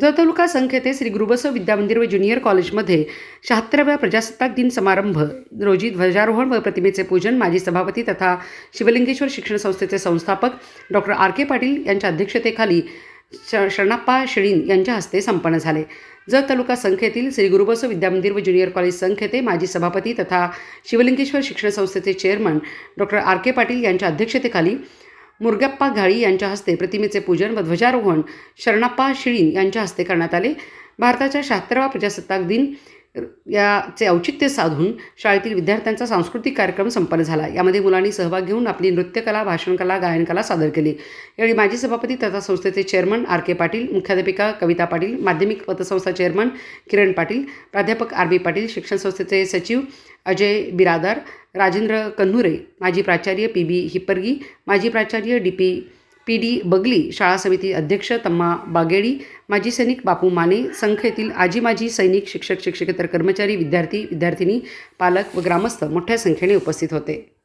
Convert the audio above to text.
जतलुका तालुका संघ येथे श्री गुरुबसव विद्यामंदिर व ज्युनियर कॉलेजमध्ये शहात्तराव्या प्रजासत्ताक दिन समारंभ. रोजी ध्वजारोहण व प्रतिमेचे पूजन माजी सभापती तथा शिवलिंगेश्वर शिक्षण संस्थेचे संस्थापक डॉक्टर आर. के. पाटील यांच्या अध्यक्षतेखाली श शरणाप्पा शिळीन यांच्या हस्ते संपन्न झाले. जत तालुका संख्येतील श्री गुरुबसव विद्यामंदिर व ज्युनियर कॉलेज संख्येते माजी सभापती तथा शिवलिंगेश्वर शिक्षण संस्थेचे chairman doctor R. K. Patil यांच्या अध्यक्षतेखाली मुरगप्पा घाळी यांच्या हस्ते प्रतिमेचे पूजन व ध्वजारोहण शरणाप्पा शिळीन यांच्या हस्ते करण्यात आले. भारताच्या शहात्तरावा प्रजासत्ताक दिन याचे औचित्य साधून शाळेतील विद्यार्थ्यांचा सांस्कृतिक कार्यक्रम संपन्न झाला. यामध्ये मुलांनी सहभाग घेऊन आपली नृत्यकला भाषणकला गायनकला सादर केली. यावेळी माजी सभापती तथा संस्थेचे चेअरमन आर के पाटील मुख्याध्यापिका कविता पाटील माध्यमिक पतसंस्था चेअरमन किरण पाटील प्राध्यापक आर बी पाटील शिक्षण संस्थेचे सचिव अजय बिरादार राजेंद्र कन्हुरे माजी प्राचार्य पी बी हिप्परगी माजी प्राचार्य डी पी पी डी बगली शाळा समिती अध्यक्ष तम्मा बागेडी माजी सैनिक बापू माने संख येथील आजी माजी सैनिक शिक्षक शिक्षकेतर कर्मचारी विद्यार्थी विद्यार्थिनी पालक व ग्रामस्थ मोठ्या संख्येने उपस्थित होते.